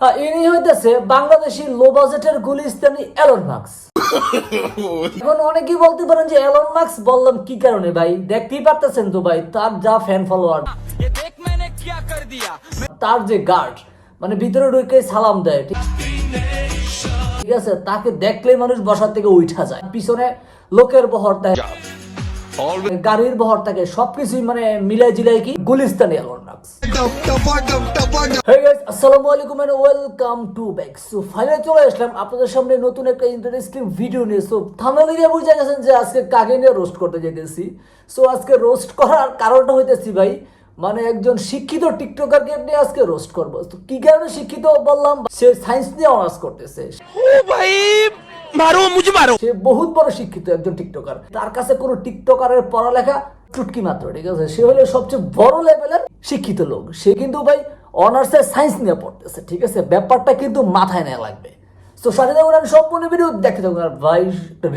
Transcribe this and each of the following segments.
হ্যাঁ, ইনি হইতেছে বাংলাদেশি লো বাজেটের গুলিস্তানি এলন মার্কস এখন অনেকেই বলতে পারেন যে এলন মার্কস বললাম কি কারণে ভাই? পারতেছেন তো ভাই, তার যা ফ্যান ফলোয়ার তার যে গার্ড মানে ভিতরে ঢুকে সালাম দেয়, ঠিক আছে? তাকে দেখলে মানুষ বসার থেকে উঠা যায়। পিছনে লোকের বহর দেয়। গাড়ির বহর থাকে সবকিছুই মানে মিলাই জিলাই কি? গুলিস্তানি and welcome to back so finally চলে আসলাম আপনাদের সামনে নতুন একটা ইন্টারেস্টিং ভিডিও নিয়ে। সো দিয়ে বুঝে গেছেন যে আজকে কাকে নিয়ে রোস্ট করতে যেতেছি। সো আজকে রোস্ট করার কারণটা হইতেছি ভাই মানে একজন শিক্ষিত টিকটকারকে নিয়ে আজকে রোস্ট করব। তো কি কারণে শিক্ষিত বললাম? সে সায়েন্স নিয়ে অনার্স করতেছে। ও ভাই! মারো মারো। সে বহুত বড় শিক্ষিত একজন টিকটকার। তার কাছে কোনো টিকটকারের পড়ালেখা চুটকি মাত্র, ঠিক আছে? সে হলো সবচেয়ে বড় লেভেলের শিক্ষিত লোক। সে কিন্তু ভাই সায়েন্স নিয়ে পড়তেছে, ঠিক আছে? ব্যাপারটা কিন্তু মাথায় নেওয়া লাগবে। তো সাথে থাকুন সম্পূর্ণ ভিডিও থাকুন। আর ভাই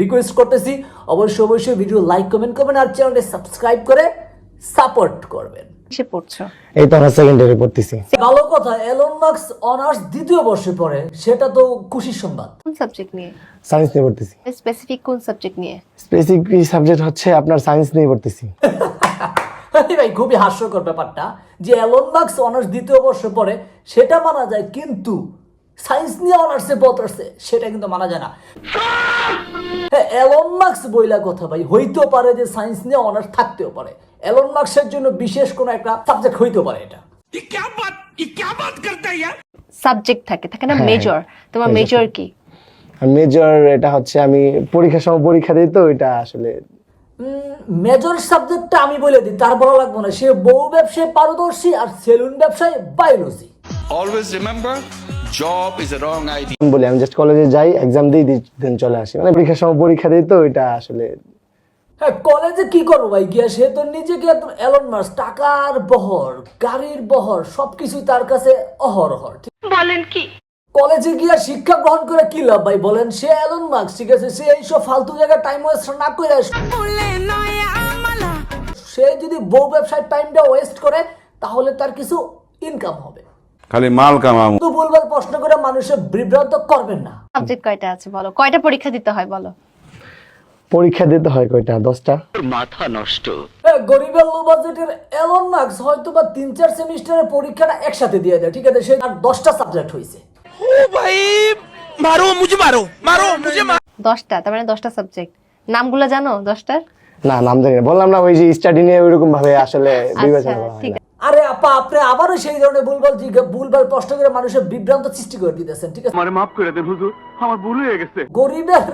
রিকোয়েস্ট করতেছি, অবশ্যই অবশ্যই ভিডিও লাইক কমেন্ট করবেন, আর চ্যানেলটি সাবস্ক্রাইব করে সাপোর্ট করবেন। কিসে পড়ছো? এই তো আমরা সেকেন্ড ইয়ারে পড়তেছি। ভালো কথা এলন মার্কস অনার্স দ্বিতীয় বর্ষে পড়ে সেটা তো খুশির সংবাদ। কোন সাবজেক্ট নিয়ে? সায়েন্স নিয়ে পড়তেছি। স্পেসিফিক কোন সাবজেক্ট নিয়ে? স্পেসিফিক সাবজেক্ট হচ্ছে আপনার সায়েন্স নিয়ে পড়তেছি। ভাই খুবই হাস্যকর ব্যাপারটা যে অ্যালন মার্কস অনার্স দ্বিতীয় বর্ষে পড়ে সেটা মানা যায় কিন্তু সায়েন্স নিয়ে অনার্সে পড়তেছে সেটা কিন্তু মানা যায় না। হ্যাঁ এলন মার্কস বইলা কথা ভাই হইতেও পারে যে সায়েন্স নিয়ে অনার্স থাকতেও পারে। এলন মার্কসের জন্য বিশেষ কোনো একটা সাবজেক্ট হইতেও পারে এটা। সাবজেক্ট থাকে থাকে না হ্যাঁ, মেজর তোমার মেজর কি? মেজর এটা হচ্ছে আমি পরীক্ষা সময় পরীক্ষা দিই তো এটা আসলে মেজর সাবজেক্টটা আমি বলে দিই তার লাগবো না। সে বউ ব্যবসায় পারদর্শী আর সেলুন ব্যবসায় biology always remember job is a wrong idea. বলি আমি জাস্ট কলেজে যাই এক্সাম দিই দেন চলে আসি। মানে পরীক্ষার সময় পরীক্ষা দিই তো এটা আসলে হ্যাঁ কলেজে কি করব ভাই? গিয়া সে তো নিজেকে একদম এলন মাস টাকার বহর গাড়ির বহর সবকিছুই তার কাছে অহরহর বলেন কি? কলেজে গিয়া শিক্ষা গ্রহণ করে কি লাভ ভাই? বলেন সে এলন মার্কস ঠিক আছে? সে এইসব ফালতু জায়গায় টাইম ওয়েস্ট না করে সে যদি বউ ব্যবসায় টাইমটা ওয়েস্ট করে তাহলে তার কিছু ইনকাম হবে। খালি মাল কামাবো। তো বলবার প্রশ্ন করে মানুষে বিভ্রান্ত করবেন না। সাবজেক্ট কয়টা আছে বলো? কয়টা পরীক্ষা দিতে হয় বলো? পরীক্ষা দিতে হয় কয়টা? দশটা? মাথা নষ্ট। গরিবের লো বাজেটের এলন মার্কস হয়তো বা তিন চার সেমিস্টারের পরীক্ষাটা একসাথে দিয়ে দেয় ঠিক আছে? সে আর দশটা সাবজেক্ট হয়েছে দশটা তার মানে দশটা সাবজেক্ট নামগুলো জানো দশটার? না নাম জানি না। বললাম না ওই যে স্টাডি নিয়ে ওইরকম ভাবে আসলে আচ্ছা, বিবেচনা করা হয় না। আছে আরে আপা আপনি আবারও সেই ধরনের ভুলভাল ভুলভাল প্রশ্ন করে মানুষের বিভ্রান্ত সৃষ্টি করে দিতেছেন ঠিক আছে? আমারে মাফ করে দেন হুজুর আমার ভুল হয়ে গেছে। গরিবের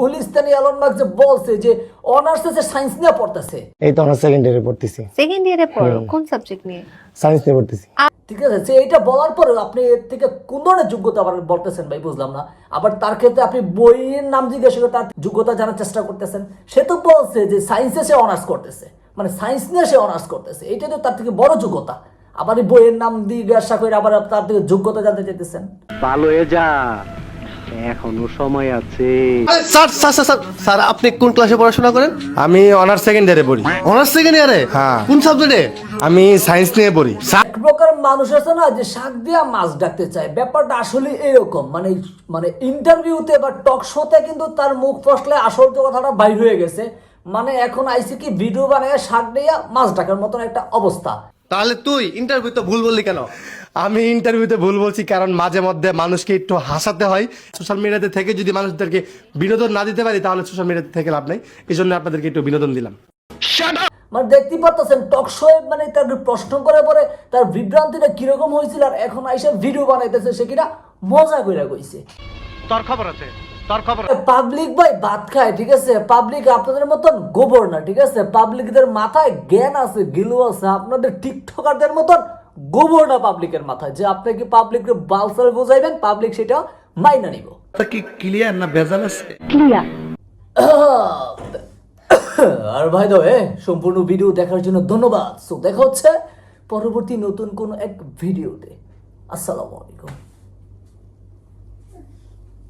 গুলিস্তানি এলন মার্কস যে বলছে যে অনার্স সে সায়েন্স নিয়ে পড়তেছে। এই তো আমরা সেকেন্ড ইয়ারে পড়তেছি। সেকেন্ড ইয়ারে পড়ো? কোন সাবজেক্ট নিয়ে? সায়েন্স নিয়ে পড়তেছি। ঠিক আছে সে এইটা বলার পরে আপনি এর থেকে কোন ধরনের যোগ্যতা আবার বলতেছেন ভাই বুঝলাম না। আবার তার ক্ষেত্রে আপনি বইয়ের নাম জিজ্ঞাসা করে তার যোগ্যতা জানার চেষ্টা করতেছেন। সে তো বলছে যে সায়েন্সে সে অনার্স করতেছে। মানে সায়েন্স নিয়ে সে অনার্স করতেছে। এটা তো তার থেকে বড় যোগ্যতা। আবার এই বইয়ের নাম জিজ্ঞাসা করে আবার তার থেকে যোগ্যতা জানতে চাইতেছেন। ভালো হয়ে যা এখনও সময় আছে। Sir sir sir sir sir আপনি কোন ক্লাসে পড়াশোনা করেন? আমি অনার্স সেকেন্ড ইয়ারে পড়ি। অনার্স সেকেন্ড ইয়ারে হ্যাঁ। কোন সাবজেক্টে আমি সায়েন্স নিয়ে পড়ি। এক প্রকার মানুষ আছে না যে শাক দিয়া মাছ ডাকতে চায়। ব্যাপারটা আসলে এরকম। মানে মানে ইন্টারভিউতে বা টক শোতে কিন্তু তার মুখ ফসলে আসল যে কথাটা বাইর হয়ে গেছে। মানে এখন আইসি কি ভিডিও বানায় শাক দিয়া মাছ ডাকার মতন একটা অবস্থা। তাহলে তুই ইন্টারভিউতে ভুল বললি কেন? আমি ইন্টারভিউতে ভুল বলছি কারণ মাঝে মধ্যে মানুষকে একটু হাসাতে হয়। সোশ্যাল মিডিয়াতে থেকে যদি মানুষদেরকে বিনোদন না দিতে পারি তাহলে সোশ্যাল মিডিয়াতে থেকে লাভ নাই। এই জন্য আপনাদেরকে একটু বিনোদন দিলাম। মানে দেখতে পারতেছেন টক শো মানে তার প্রশ্ন করে পরে তার বিভ্রান্তিটা কীরকম হয়েছিল আর এখন আইসা ভিডিও বানাইতেছে সে কিনা মজা করে কইছে। তোর খবর আছে? তোর খবর? পাবলিক ভাই ভাত খায় ঠিক আছে? পাবলিক আপনাদের মতন গোবর না ঠিক আছে? পাবলিকদের মাথায় জ্ঞান আছে গিলু আছে আপনাদের টিকটকারদের মতন গোবর না পাবলিকের মাথায়। যে আপনি কি পাবলিককে বালসাল বোঝাইবেন পাবলিক সেটা মাইনা নিব। কি ক্লিয়ার না ভেজাল আছে? আর ভাই দো সম্পূর্ণ ভিডিও দেখার জন্য ধন্যবাদ। সো দেখা হচ্ছে পরবর্তী নতুন কোন এক ভিডিওতে আসসালামু আলাইকুম।